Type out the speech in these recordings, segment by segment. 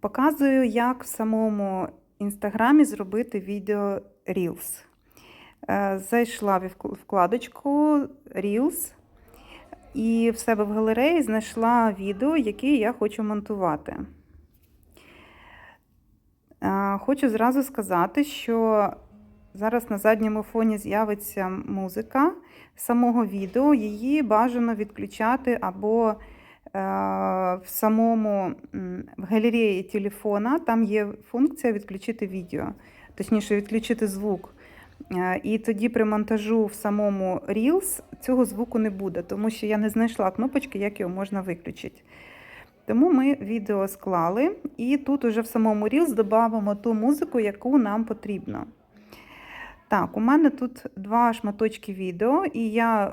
Показую, як в самому інстаграмі зробити відео Reels. Е, Зайшла в вкладочку Reels і в себе в галереї знайшла відео, яке я хочу монтувати. Е, Хочу зразу сказати, що зараз на задньому фоні з'явиться музика самого відео. Її бажано відключати або в самому в галереї телефона там є функція відключити відео, точніше, відключити звук. Е, І тоді при монтажу в самому Reels цього звуку не буде, тому що я не знайшла кнопочки, як його можна виключити. Тому ми відео склали, і тут уже в самому Reels додамо ту музику, яку нам потрібно. Так, у мене тут два шматочки відео, і я е,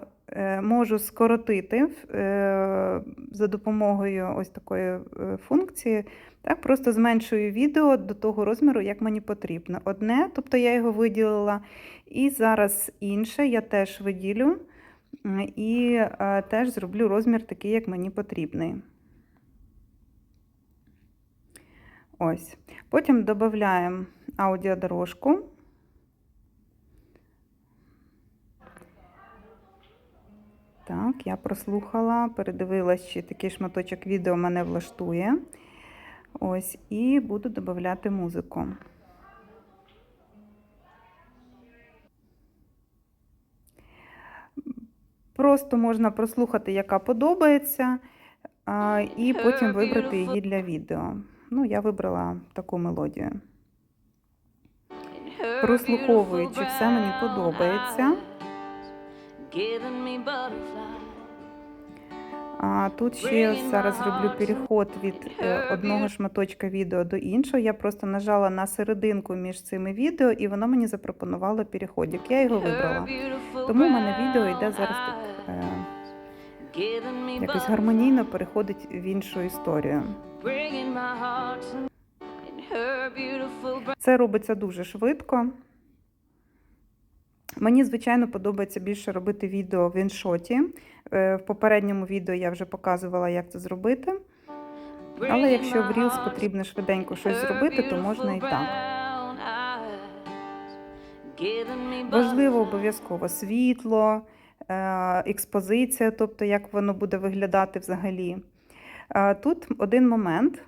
можу скоротити е, за допомогою ось такої е, функції. Так, просто зменшую відео до того розміру, як мені потрібно. Одне, тобто я його виділила, і зараз інше я теж виділю і е, теж зроблю розмір такий, як мені потрібний. Ось. Потім додаємо аудіодорожку. Так, я прослухала, передивилась, чи такий шматочок відео мене влаштує. Ось, і буду додати музику. Просто можна прослухати, яка подобається, і потім вибрати її для відео. Ну, я вибрала таку мелодію. Прослуховуючи, все мені подобається. А тут ще зараз роблю переход від е, одного шматочка відео до іншого. Я просто нажала на серединку між цими відео, і воно мені запропонувало переходик. Я його вибрала. Тому в мене відео йде зараз так е, якось гармонійно переходить в іншу історію. Це робиться дуже швидко. Мені, звичайно, подобається більше робити відео в іншоті. Е, В попередньому відео я вже показувала, як це зробити. Але якщо в Reels потрібно швиденько щось зробити, то можна і так. Важливо обов'язково світло, е, експозиція, тобто як воно буде виглядати взагалі. Е, Тут один момент.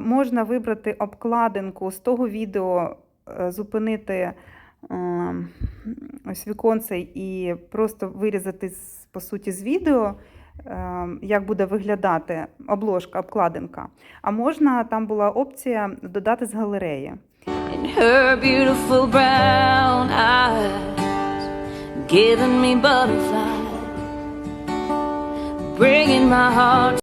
Можна вибрати обкладинку з того відео, зупинити ось віконце і просто вирізати по суті з відео, е, як буде виглядати обложка, обкладинка. А можна, там була опція додати з галереї. eyes, me butterflies, bringing my heart